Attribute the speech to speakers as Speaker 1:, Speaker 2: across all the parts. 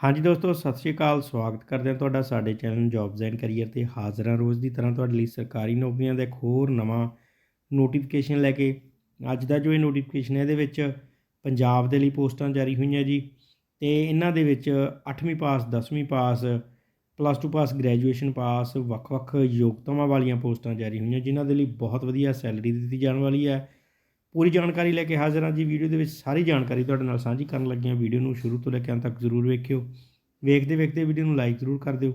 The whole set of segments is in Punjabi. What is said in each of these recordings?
Speaker 1: ਹਾਂਜੀ ਦੋਸਤੋ, ਸਤਿ ਸ਼੍ਰੀ ਅਕਾਲ, ਸਵਾਗਤ ਕਰਦੇ ਹਾਂ ਤੁਹਾਡਾ ਸਾਡੇ ਚੈਨਲ ਜੌਬਸ ਐਂਡ ਕੈਰੀਅਰ ਤੇ ਹਾਜ਼ਰ ਹਾਂ ਰੋਜ਼ ਦੀ ਤਰ੍ਹਾਂ ਤੁਹਾਡੇ ਲਈ ਸਰਕਾਰੀ ਨੌਕਰੀਆਂ ਦਾ ਇੱਕ ਹੋਰ ਨਵਾਂ ਨੋਟੀਫਿਕੇਸ਼ਨ ਲੈ ਕੇ। ਅੱਜ ਦਾ ਜੋ ਇਹ ਨੋਟੀਫਿਕੇਸ਼ਨ ਹੈ, ਇਹਦੇ ਵਿੱਚ ਪੰਜਾਬ ਦੇ ਲਈ ਪੋਸਟਾਂ ਜਾਰੀ ਹੋਈਆਂ ਜੀ ਤੇ ਇਹਨਾਂ ਦੇ ਵਿੱਚ 8ਵੀਂ ਪਾਸ 10ਵੀਂ ਪਾਸ ਪਲੱਸ 2 ਪਾਸ ਗ੍ਰੈਜੂਏਸ਼ਨ ਪਾਸ ਵੱਖ-ਵੱਖ ਯੋਗਤਾਵਾਂ ਵਾਲੀਆਂ ਪੋਸਟਾਂ ਜਾਰੀ ਹੋਈਆਂ, ਜਿਨ੍ਹਾਂ ਦੇ ਲਈ ਬਹੁਤ ਵਧੀਆ ਸੈਲਰੀ ਦਿੱਤੀ ਜਾਣ ਵਾਲੀ ਹੈ। ਪੂਰੀ ਜਾਣਕਾਰੀ ਲੈ ਕੇ ਹਾਜ਼ਰ ਹਾਂ ਜੀ। ਵੀਡੀਓ ਦੇ ਵਿੱਚ ਸਾਰੀ ਜਾਣਕਾਰੀ ਤੁਹਾਡੇ ਨਾਲ ਸਾਂਝੀ ਕਰਨ ਲੱਗੇ ਵੀਡੀਓ ਨੂੰ ਸ਼ੁਰੂ ਤੋਂ ਲੈ ਕੇ ਅੰਤ ਤੱਕ ਜ਼ਰੂਰ ਵੇਖਿਓ। ਵੇਖਦੇ ਵੇਖਦੇ ਵੀਡੀਓ ਨੂੰ ਲਾਈਕ ਜ਼ਰੂਰ ਕਰ ਦਿਓ।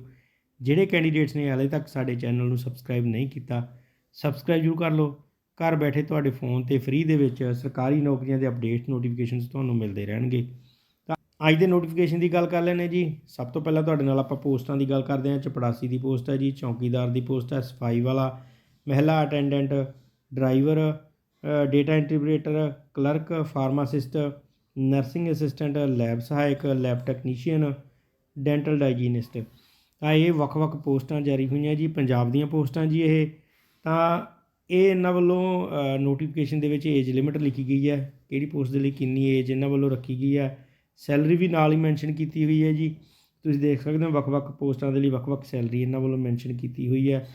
Speaker 1: ਜਿਹੜੇ ਕੈਂਡੀਡੇਟਸ ਨੇ ਹਾਲੇ ਤੱਕ ਸਾਡੇ ਚੈਨਲ ਨੂੰ ਸਬਸਕ੍ਰਾਈਬ ਨਹੀਂ ਕੀਤਾ ਸਬਸਕ੍ਰਾਈਬ ਜ਼ਰੂਰ ਕਰ ਲਓ। ਘਰ ਬੈਠੇ ਤੁਹਾਡੇ ਫੋਨ ਤੇ ਫ੍ਰੀ ਦੇ ਵਿੱਚ ਸਰਕਾਰੀ ਨੌਕਰੀਆਂ ਦੇ ਅਪਡੇਟ ਨੋਟੀਫਿਕੇਸ਼ਨਸ ਤੁਹਾਨੂੰ ਮਿਲਦੇ ਰਹਿਣਗੇ। ਤਾਂ ਅੱਜ ਦੇ ਨੋਟੀਫਿਕੇਸ਼ਨ ਦੀ ਗੱਲ ਕਰ ਲੈਣੇ ਜੀ। ਸਭ ਤੋਂ ਪਹਿਲਾਂ ਤੁਹਾਡੇ ਨਾਲ ਆਪਾਂ ਪੋਸਟਾਂ ਦੀ ਗੱਲ ਕਰਦੇ ਹਾਂ। ਚਪੜਾਸੀ ਦੀ ਪੋਸਟ ਹੈ ਜੀ, ਚੌਕੀਦਾਰ ਦੀ ਪੋਸਟ ਹੈ, ਸਫ਼ਾਈ ਵਾਲਾ, ਮਹਿਲਾ attendant driver data integrator, clerk, pharmacist, nursing assistant, lab ਸਹਾਇਕ, ਲੈਬ ਟੈਕਨੀਸ਼ੀਅਨ, ਡੈਂਟਲ ਡਾਈਜੀਨਿਸਟ ਤਾਂ ਇਹ ਵੱਖ-ਵੱਖ ਪੋਸਟਾਂ ਜਾਰੀ ਹੋਈਆਂ ਜੀ, ਪੰਜਾਬ ਦੀਆਂ ਪੋਸਟਾਂ ਜੀ ਇਹ। ਤਾਂ ਇਹ ਇਹਨਾਂ ਵੱਲੋਂ ਨੋਟੀਫਿਕੇਸ਼ਨ ਦੇ ਵਿੱਚ ਏਜ ਲਿਮਿਟ ਲਿਖੀ ਗਈ ਹੈ। ਕਿਹੜੀ ਪੋਸਟ ਦੇ ਲਈ ਕਿੰਨੀ ਏਜ ਇਹਨਾਂ ਵੱਲੋਂ ਰੱਖੀ ਗਈ ਹੈ। ਸੈਲਰੀ ਵੀ ਨਾਲ ਹੀ ਮੈਂਸ਼ਨ ਕੀਤੀ ਹੋਈ ਹੈ ਜੀ। ਤੁਸੀਂ ਦੇਖ ਸਕਦੇ ਹੋ ਵੱਖ-ਵੱਖ ਪੋਸਟਾਂ ਦੇ ਲਈ ਵੱਖ-ਵੱਖ ਸੈਲਰੀ ਇਹਨਾਂ ਵੱਲੋਂ ਮੈਂਸ਼ਨ ਕੀਤੀ ਹੋਈ ਹੈ।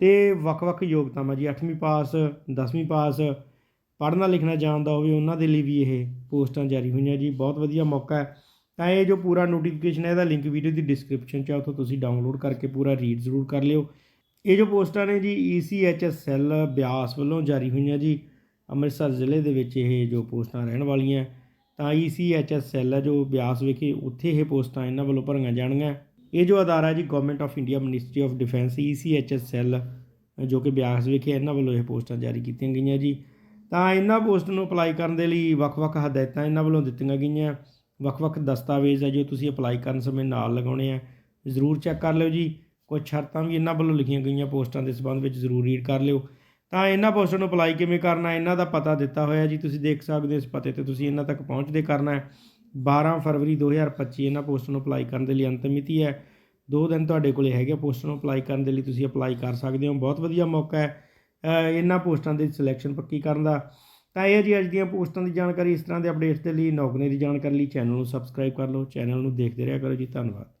Speaker 1: ਤੇ ਵੱਖ-ਵੱਖ ਯੋਗਤਾਵਾਂ ਜੀ 8ਵੀਂ ਪਾਸ 10ਵੀਂ ਪਾਸ ਪੜ੍ਹਨਾ ਲਿਖਣਾ ਜਾਣਦਾ ਹੋਵੇ, ਉਹਨਾਂ ਦੇ ਲਈ ਵੀ ਇਹ ਪੋਸਟਾਂ ਜਾਰੀ ਹੋਈਆਂ ਜੀ। ਬਹੁਤ ਵਧੀਆ ਮੌਕਾ ਹੈ। ਤਾਂ ਇਹ ਜੋ ਪੂਰਾ ਨੋਟੀਫਿਕੇਸ਼ਨ ਹੈ, ਇਹਦਾ ਲਿੰਕ ਵੀਡੀਓ ਦੀ ਡਿਸਕ੍ਰਿਪਸ਼ਨ 'ਚ ਆ, ਉੱਥੋਂ ਤੁਸੀਂ ਡਾਊਨਲੋਡ ਕਰਕੇ ਪੂਰਾ ਰੀਡ ਜ਼ਰੂਰ ਕਰ ਲਿਓ। ਇਹ ਜੋ ਪੋਸਟਾਂ ਨੇ ਜੀ E ECHS ਸੈੱਲ ਬਿਆਸ ਵੱਲੋਂ ਜਾਰੀ ਹੋਈਆਂ ਜੀ। ਅੰਮ੍ਰਿਤਸਰ ਜ਼ਿਲ੍ਹੇ ਦੇ ਵਿੱਚ ਇਹ ਜੋ ਪੋਸਟਾਂ ਰਹਿਣ ਵਾਲੀਆਂ, ਤਾਂ E ECHS ਸੈੱਲ ਹੈ ਜੋ ਬਿਆਸ ਵਿਖੇ ਉੱਥੇ ਇਹ ਪੋਸਟਾਂ ਇਹਨਾਂ ਵੱਲੋਂ ਭਰੀਆਂ ਜਾਣਗੀਆਂ। ਇਹ ਜੋ ਅਦਾਰਾ ਜੀ government of India ministry of defence E ECHS cell ਜੋ ਕਿ ਬਿਆਸ ਵਿਖੇ ਇਹਨਾਂ ਵੱਲੋਂ ਇਹ ਪੋਸਟਾਂ ਜਾਰੀ ਕੀਤੀਆਂ ਗਈਆਂ ਜੀ। ਤਾਂ ਇਹਨਾਂ ਪੋਸਟ ਨੂੰ ਅਪਲਾਈ ਕਰਨ ਦੇ ਲਈ ਵੱਖ-ਵੱਖ ਹਦਾਇਤਾਂ ਇਹਨਾਂ ਵੱਲੋਂ ਦਿੱਤੀਆਂ ਗਈਆਂ। ਵੱਖ-ਵੱਖ ਦਸਤਾਵੇਜ਼ ਹੈ ਜੋ ਤੁਸੀਂ ਅਪਲਾਈ ਕਰਨ ਸਮੇਂ ਨਾਲ ਲਗਾਉਣੇ ਆ। ਜ਼ਰੂਰ ਚੈੱਕ ਕਰ ਲਿਓ ਜੀ। ਕੁਝ ਸ਼ਰਤਾਂ ਵੀ ਇਹਨਾਂ ਵੱਲੋਂ ਲਿਖੀਆਂ ਗਈਆਂ ਪੋਸਟਾਂ ਦੇ ਸੰਬੰਧ ਵਿੱਚ ਜ਼ਰੂਰ ਰੀਡ ਕਰ ਲਿਓ। ਤਾਂ ਇਹਨਾਂ ਪੋਸਟਾਂ ਨੂੰ ਅਪਲਾਈ ਕਿਵੇਂ ਕਰਨਾ, ਇਹਨਾਂ ਦਾ ਪਤਾ ਦਿੱਤਾ ਹੋਇਆ ਜੀ। ਤੁਸੀਂ ਦੇਖ ਸਕਦੇ ਹੋ ਇਸ ਪਤੇ ਤੇ ਤੁਸੀਂ ਇਹਨਾਂ ਤੱਕ ਪਹੁੰਚਦੇ ਕਰਨਾ ਹੈ। 12 ਫਰਵਰੀ 2025 ਇਹਨਾਂ ਪੋਸਟ ਨੂੰ ਅਪਲਾਈ ਕਰਨ ਦੇ ਲਈ ਅੰਤਿਮ ਮਿਤੀ ਹੈ। ਦੋ ਦਿਨ ਤੁਹਾਡੇ ਕੋਲੇ ਹੈਗੇ ਪੋਸਟ ਨੂੰ ਅਪਲਾਈ ਕਰਨ ਦੇ ਲਈ ਤੁਸੀਂ ਅਪਲਾਈ ਕਰ ਸਕਦੇ ਹੋ। ਬਹੁਤ ਵਧੀਆ ਮੌਕਾ ਹੈ। ਇਹਨਾਂ ਪੋਸਟਾਂ ਦੀ ਸਿਲੈਕਸ਼ਨ ਪੱਕੀ ਕਰਨ ਦਾ। ਤਾਂ ਇਹ ਜੀ ਅੱਜ ਦੀਆਂ ਪੋਸਟਾਂ ਦੀ ਜਾਣਕਾਰੀ, ਇਸ ਤਰ੍ਹਾਂ ਦੇ ਅਪਡੇਟਸ ਦੇ ਲਈ ਨੌਕਰੀ ਦੀ ਜਾਣਕਾਰੀ ਲਈ ਚੈਨਲ ਨੂੰ ਸਬਸਕ੍ਰਾਈਬ ਕਰ ਲਓ। ਚੈਨਲ ਨੂੰ ਦੇਖਦੇ ਰਿਹਾ ਕਰੋ ਜੀ। ਧੰਨਵਾਦ।